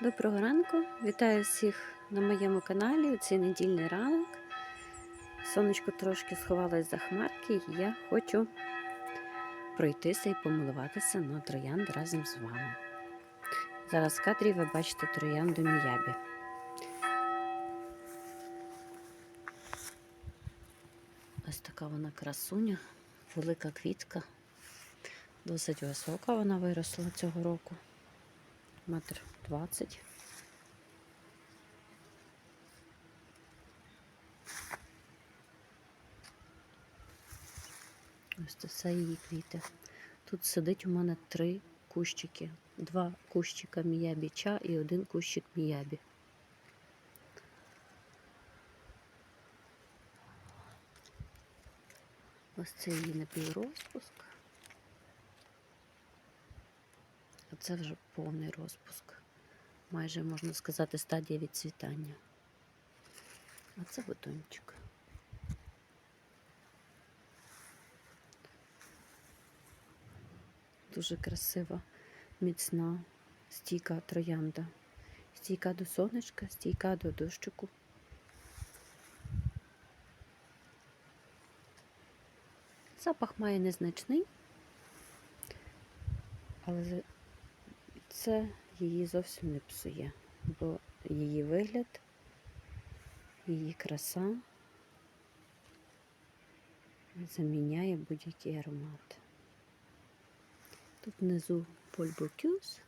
Доброго ранку! Вітаю всіх на моєму каналі у цей недільний ранок. Сонечко трошки сховалось за хмарки, і я хочу пройтися і помилуватися на троянд разом з вами. Зараз в кадрі ви бачите троянду Міябі. Ось така вона красуня, велика квітка. Досить висока вона виросла цього року. Метр двадцять. Ось це все її квіти. Тут сидить у мене три кущики. Два кущика міябі ча і один кущик міябі. Ось це її напіврозпуск. Це вже повний розпуск. Майже можна сказати стадія відцвітання. А це бутончик. Дуже красива, міцна, стійка троянда. Стійка до сонечка, стійка до дощику. Запах має незначний, але це її зовсім не псує, бо її вигляд, її краса заміняє будь-який аромат. Тут внизу Польбокюс,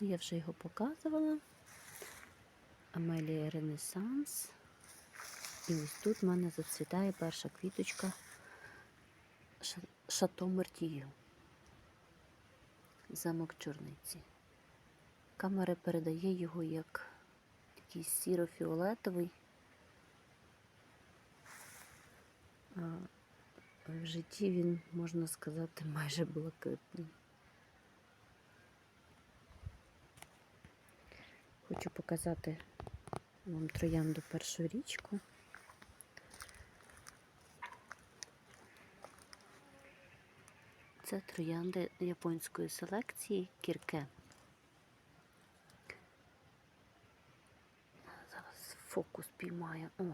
я вже його показувала. Амелія Ренесанс. І ось тут в мене зацвітає перша квіточка Шато Мертію. Замок чорниці. Камера передає його як такий сіро-фіолетовий. А в житті він, можна сказати, майже блакитний. Хочу показати вам троянду першу річку. Це троянди японської селекції кірке. Зараз фокус піймає. О,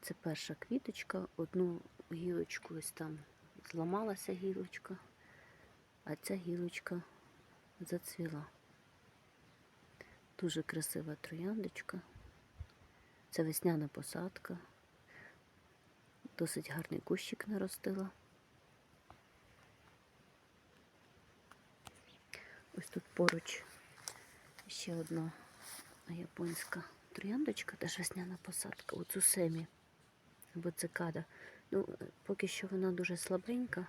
це перша квіточка. Одну гілочку ось там зламалася гілочка, а ця гілочка зацвіла. Дуже красива трояндочка. Це весняна посадка. Досить гарний кущик наростила. Ось тут поруч ще одна японська трояндочка, теж весняна посадка у цусемі або цикада. Ну, поки що вона дуже слабенька,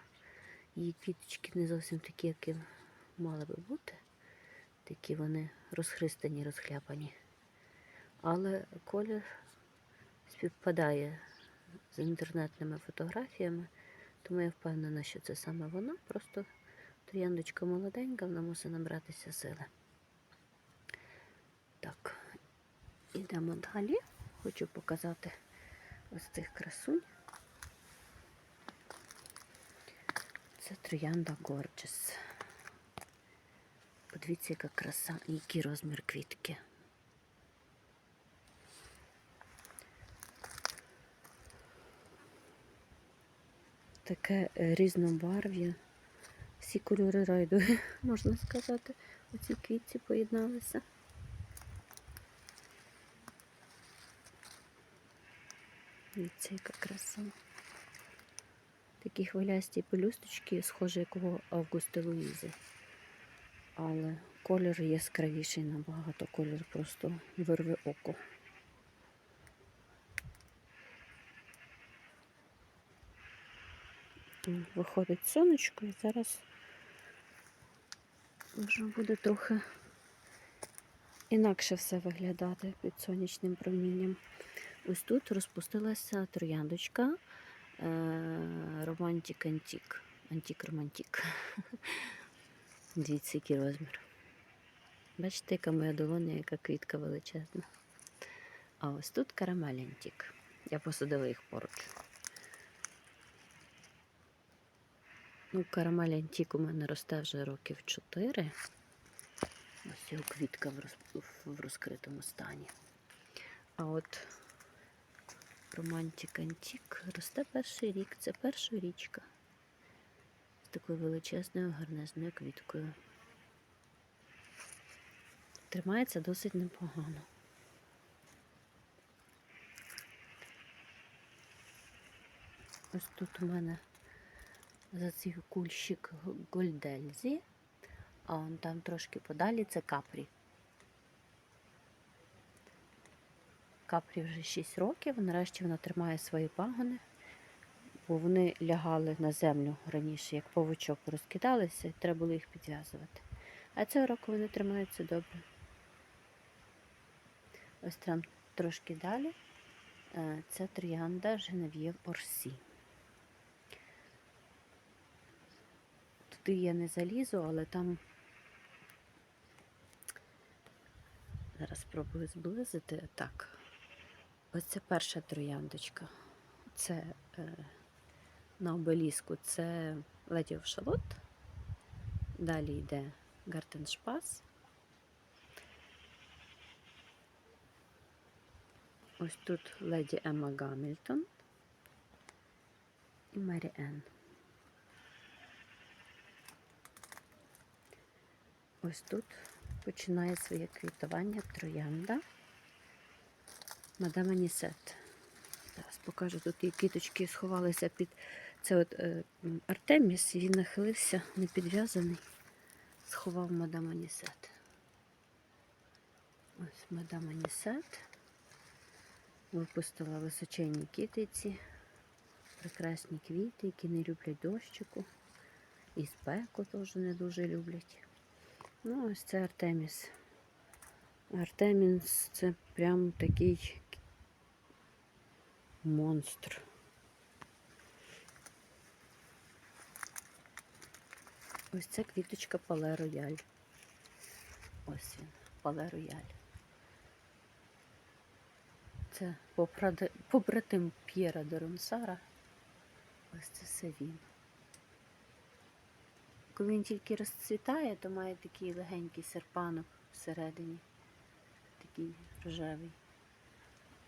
її квіточки не зовсім такі, які мали би бути. Такі вони розхристані, розхляпані. Але колір співпадає з інтернетними фотографіями, тому я впевнена, що це саме вона. Просто трояндочка молоденька, вона мусить набратися сили. Так, ідемо далі. Хочу показати ось цих красунь. Це троянда Gorgeous. Подивіться, яка краса, який розмір квітки. Таке е, різнобарв'я. Всі кольори райду, можна сказати, у цій квітці поєдналися. Дивіться, яка. Такі хвилясті пелюсточки, схожі як у Августи Луїзи. Але колір яскравіший набагато, колір просто вирве око. Виходить сонечко і зараз вже буде трохи інакше все виглядати під сонячним промінням. Ось тут розпустилася трояндочка Романтик Антік. Антік Романтік. Дивіться, який розмір. Бачите, яка моя долоня, яка квітка величезна. А ось тут карамель Антік. Я посадила їх поруч. Ну, карамель Антік у мене росте вже років 4. Ось його квітка в розкритому стані. А от романтик антік росте перший рік. Це перша річка з такою величезною гарнезною квіткою. Тримається досить непогано. Ось тут у мене за цей кульщик гольдельзі, а он там трошки подалі це капрі. Капрі вже 6 років, нарешті вона тримає свої пагони, бо вони лягали на землю раніше, як павучок розкидалися, і треба було їх підв'язувати. А цього року вони тримаються добре. Ось там трошки далі. е, Це троянда Женев'єв Орсі. Туди я не залізу, але там зараз спробую зблизити. Так. Ось це перша трояндочка. Це е, на обеліску це Lady of Шалот. Далі йде Гартеншпас. Ось тут леді Емма Гамільтон і Мері Енн. Ось тут починає своє квітування троянда Мадам Анісет. Зараз покажу, тут і квіточки сховалися під це от е, Артеміс, він нахилився, не підв'язаний, сховав мадам Анісет. Ось мадам Анісет випустила височенні китиці, прекрасні квіти, які не люблять дощику. І спеку теж не дуже люблять. Ну, ось це Артеміс. Артеміс це прям такий монстр. Ось це квіточка Пале Рояль. Ось він, Пале Рояль. Це побратим П'єра де Ронсара. Ось це все він. Коли він тільки розцвітає, то має такий легенький серпанок всередині, такий рожевий.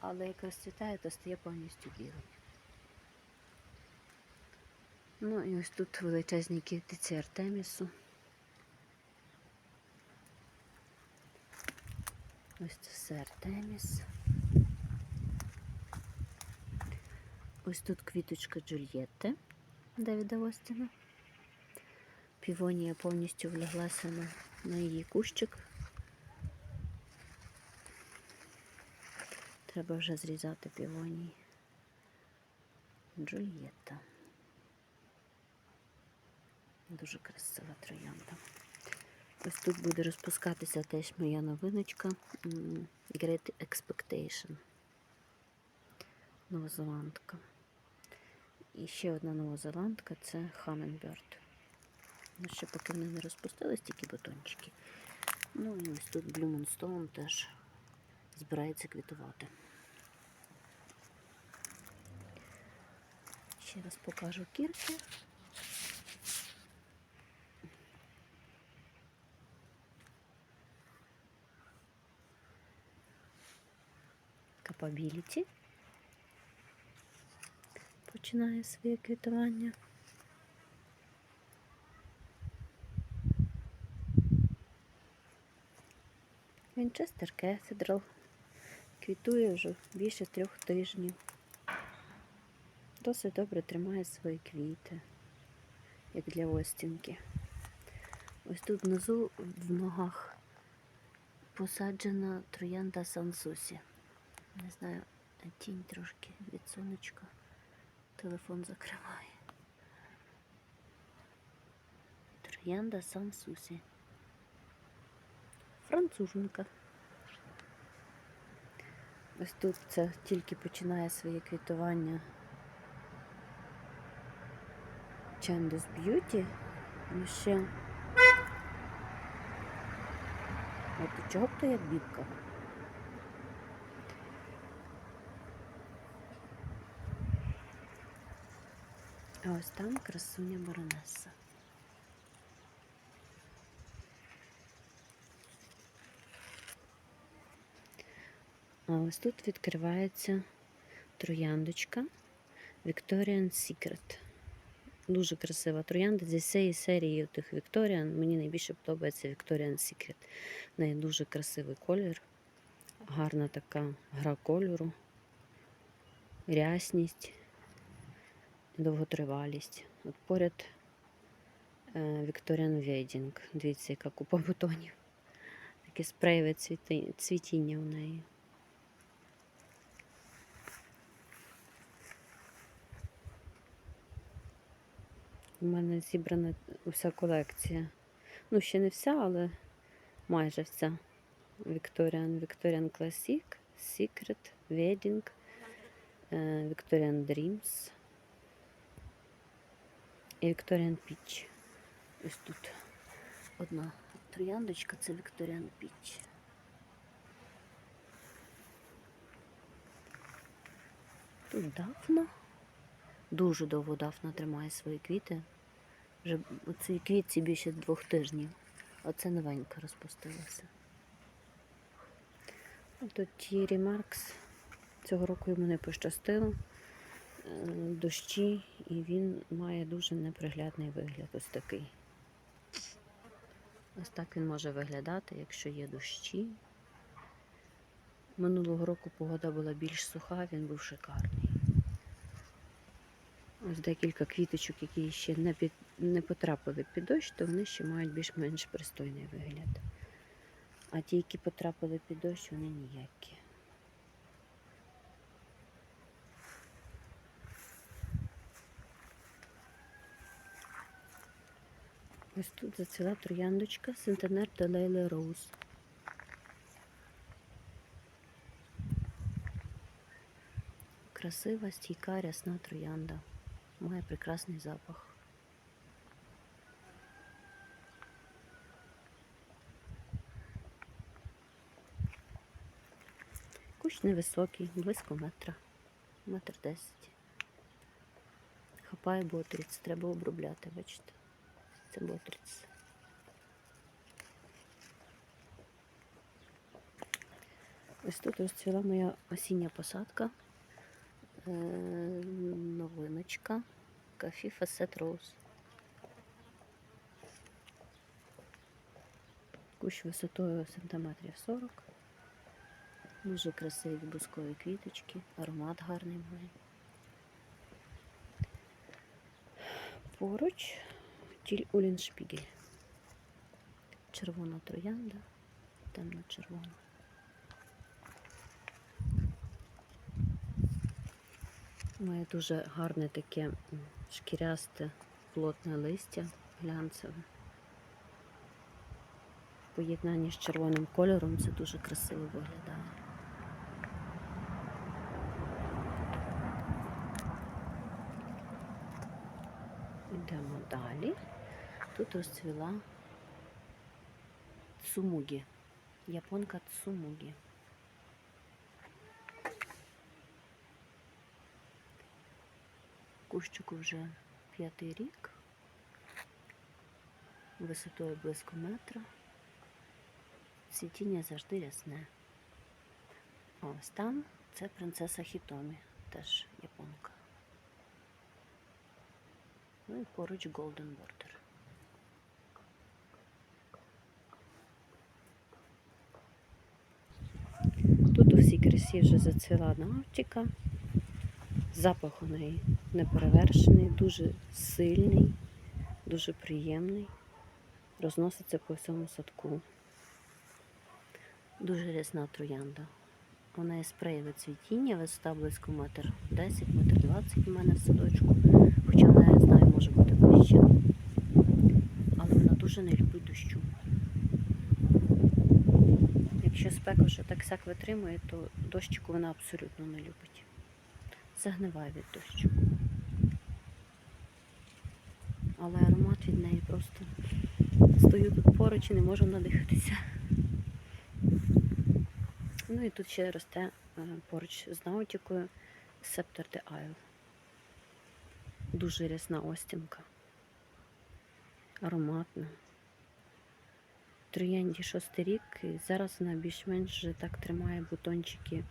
Але як розцвітає, то стає повністю білий. Ну і ось тут величезні квітиці Артемісу. Ось це все Артеміс. Ось тут квіточка Джульєтти Давіда Остіна. Півонія повністю вляглася на, на її кущик. Треба вже зрізати півонії. Джульєтта. Дуже красива троянда. Ось тут буде розпускатися теж моя новиночка Great Expectation. Новозеландка. І ще одна новозеландка це Hummingbird. Ну, ще поки вони не розпустились, тільки бутончики. Ну і ось тут Moonstone теж збирається квітувати. Ще раз покажу кірки. Capability починає своє квітування. Вінчестер Кефедрал квітує вже більше трьох тижнів. Досить добре тримає свої квіти, як для остінки. Ось тут внизу в ногах посаджена троянда Сансусі. Не знаю, тінь трошки від сонечка. Телефон закриває. Троянда Сансусі. Француженка. Ось тут це тільки починає своє квітування Чандус Б'юті. І ще. От чого б то як бібка? А ось там красуня баронеса. А ось тут відкривається трояндочка Victorian Secret. Дуже красива троянда. Зі цієї серії тих Victorian мені найбільше подобається Victorian Secret. В неї дуже красивий колір, гарна така гра кольору, рясність, довготривалість. От поряд е, Victorian Wedding. Дивіться, яка купа бутонів. Таке спреєве цвітіння у неї. У мене зібрана вся колекція. Ну, ще не вся, але майже вся. Victorian, Victorian Classic, Secret, Wedding, е, Victorian Dreams і Victorian Peach. Ось тут одна трояндочка, це Victorian Peach. Тут Дафна. Дуже довго Дафна тримає свої квіти. Вже у квітці більше двох тижнів. Оце новенька розпустилася. Тут Тірі Маркс. Цього року йому не пощастило. Е, Дощі, і він має дуже неприглядний вигляд. Ось такий. Ось так він може виглядати, якщо є дощі. Минулого року погода була більш суха, він був шикарний. Ось декілька квіточок, які ще не, під, не потрапили під дощ, то вони ще мають більш-менш пристойний вигляд. А ті, які потрапили під дощ, вони ніякі. Ось тут зацвіла трояндочка Сентенер де Лейле Роуз. Красива, стійка, рясна троянда. Має прекрасний запах. Невисокий, близько метра, метр десять. Хапає ботріць, треба обробляти, бачите. Це ботріць. Ось тут розцвіла моя осіння посадка. Е, новиночка. Кафі Фасет Роуз. Кущ висотою сантиметрів 40. Дуже красиві бускові квіточки, аромат гарний має. Поруч тіль Уліншпігель. Червона троянда, темно-червона. Має дуже гарне таке шкірясте, плотне листя глянцеве. В поєднанні з червоним кольором це дуже красиво виглядає. Йдемо далі. Тут розцвіла цумугі. Японка цумугі. Кущику вже п'ятий рік, висотою близько метра. Цвітіння завжди рясне. Ось там це принцеса Хітомі, теж японка. Ну і поруч Golden Border. Тут у всій красі вже зацвіла навтіка. Запах у неї неперевершений, дуже сильний, дуже приємний. Розноситься по всьому садку. Дуже рясна троянда. Вона є спреєве цвітіння, висота близько метр 10, метр 20 у мене в садочку. Хоча вона, може бути вища. Але вона дуже не любить дощу. Якщо спека вже так сяк витримує, то дощику вона абсолютно не любить. Загниває від дощу. Але аромат від неї просто стою тут поруч і не можу надихатися. Ну і тут ще росте е, поруч з наутікою Септор де Айл. Дуже рясна остінка. Ароматна. троянді шостий рік, і зараз вона більш-менш вже так тримає бутончики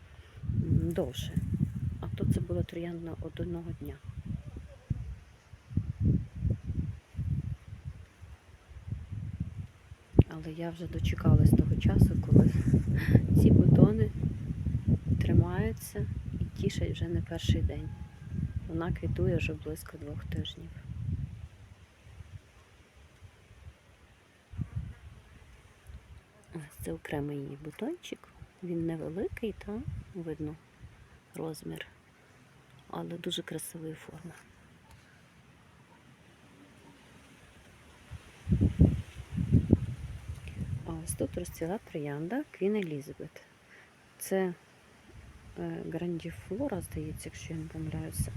довше. А то це була троянда од одного дня. Але я вже дочекалась того часу, коли ці бутони тримаються і тішать вже не перший день. Вона квітує вже близько двох тижнів. Ось це окремий її бутончик. Він невеликий, та видно розмір, але дуже красивої форми. А ось тут розцвіла троянда Queen Elizabeth. Це грандіфлора, здається, якщо я не помиляюся.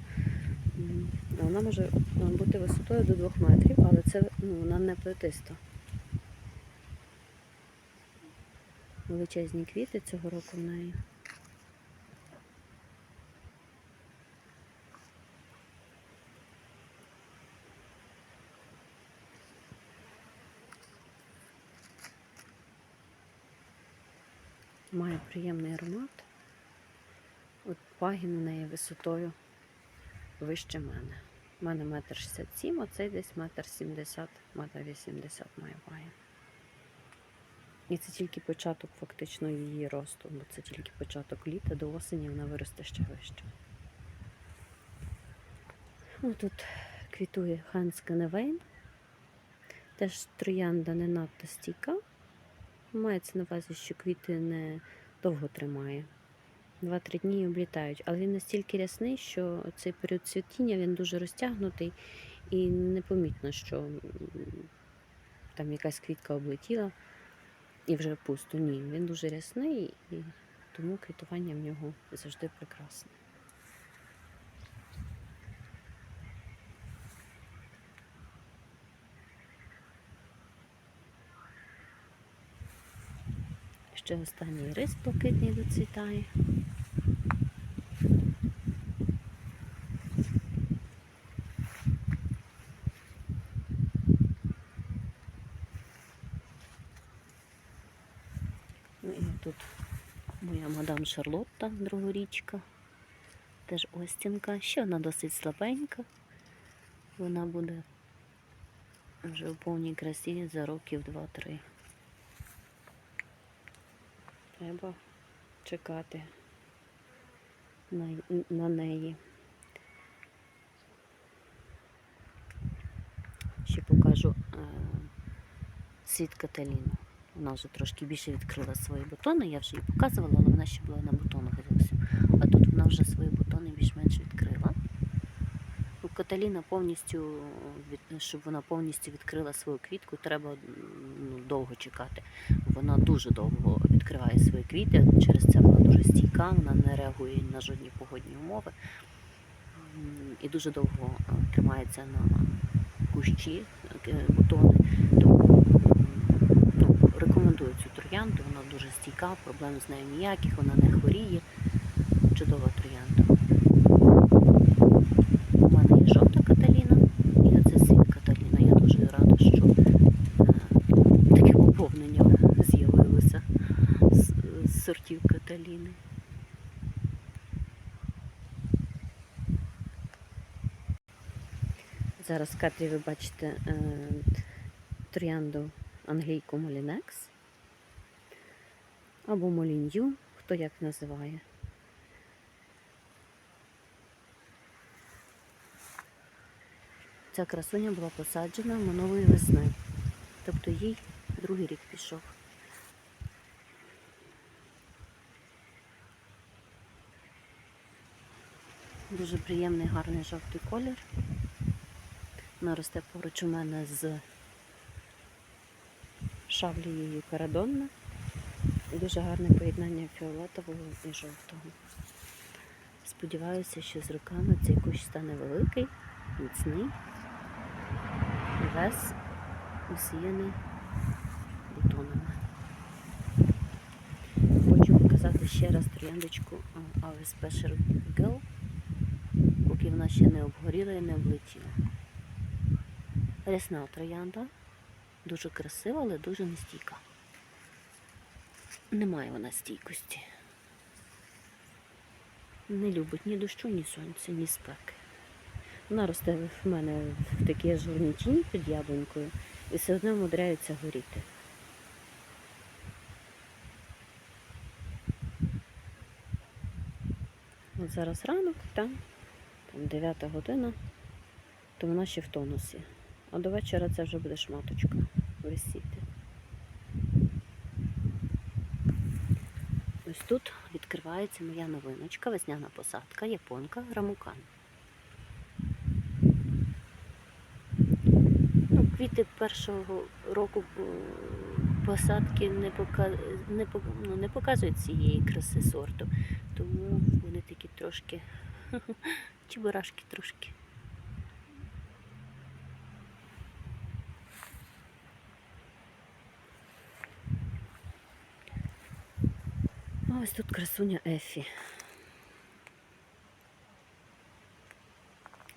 Вона може е, бути висотою до 2 метрів, але це ну, вона не плетиста. Величезні квіти цього року в неї. Має приємний аромат. Пагін у неї висотою вище мене. У мене метр шістдесят сім, а цей десь метр сімдесят, метр вісімдесят має пагін. І це тільки початок фактично її росту, бо це тільки початок літа, до осені вона виросте ще вище. О, тут квітує Ханська Невейн. Теж троянда не надто стійка. Мається на увазі, що квіти не довго тримає. Два-три дні і облітають. Але він настільки рясний, що цей період цвітіння він дуже розтягнутий і непомітно, що там якась квітка облетіла і вже пусто. Ні, він дуже рясний і тому квітування в нього завжди прекрасне. Ще останній рис блакитний доцвітає. Ну і тут моя мадам Шарлотта, другорічка. Теж Остінка. Ще вона досить слабенька. Вона буде вже в повній красі за років 2-3. Треба чекати на, на неї. Ще покажу е, світ Каталіну. Вона вже трошки більше відкрила свої бутони. Я вже її показувала, але вона ще була на бутонах зовсім. А тут вона вже свої бутони більш-менш відкрила. Каталіна повністю, щоб вона повністю відкрила свою квітку, треба ну, довго чекати. Вона дуже довго відкриває свої квіти, через це вона дуже стійка, вона не реагує на жодні погодні умови і дуже довго е, тримається на кущі е, бутони. Тому рекомендую цю троянду, вона дуже стійка, проблем з нею ніяких, вона не хворіє. Чудова троянда. У мене є жовта Каталіна і оце син Каталіна. Я дуже рада, що е, таке поповнення з'явилося з, з сортів Каталіни. Зараз в кадрі ви бачите е, троянду англійку Молінекс або Молінью, хто як називає. Ця красуня була посаджена минулої весни. Тобто їй другий рік пішов. Дуже приємний, гарний жовтий колір. Вона росте поруч у мене з шавлією карадонна. Дуже гарне поєднання фіолетового і жовтого. Сподіваюся, що з роками цей кущ стане великий, міцний і весь усіяний бутонами. Хочу показати ще раз трояндочку Alice Special Girl, поки вона ще не обгоріла і не облетіла. Рясна троянда, дуже красива, але дуже нестійка. Немає вона стійкості. Не любить ні дощу, ні сонця, ні спеки. Вона росте в мене в такій ажурній тіні під яблунькою і все одно мудряється горіти. От зараз ранок, там, там 9 година, то вона ще в тонусі. А до вечора це вже буде шматочка висіти. Ось тут відкривається моя новиночка, весняна посадка, японка, рамукан. Ну, квіти першого року е, посадки не, пока... не, по- ну, не показують цієї краси сорту, тому вони такі трошки чебурашки трошки. А ось тут красуня Ефі.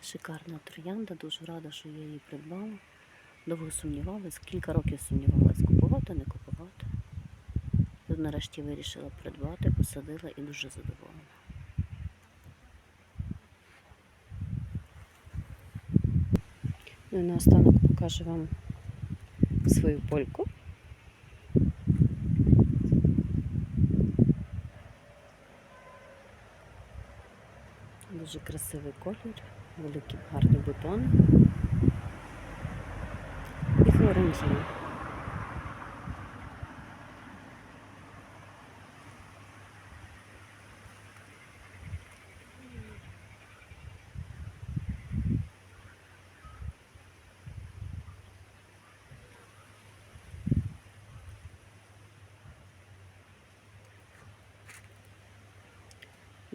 Шикарна троянда, дуже рада, що я її придбала. Довго сумнівалась, кілька років сумнівалась, купувати, не купувати. Тут нарешті вирішила придбати, посадила і дуже задоволена. Ну і наостанок покажу вам свою польку. Дуже красивий колір, великі гарні бутони. І флорентіна.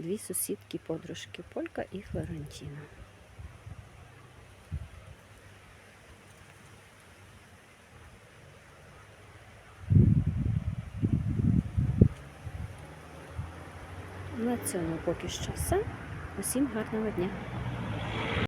Дві сусідки, подружки Полька і Флорентіна. На цьому поки що все. Усім гарного дня!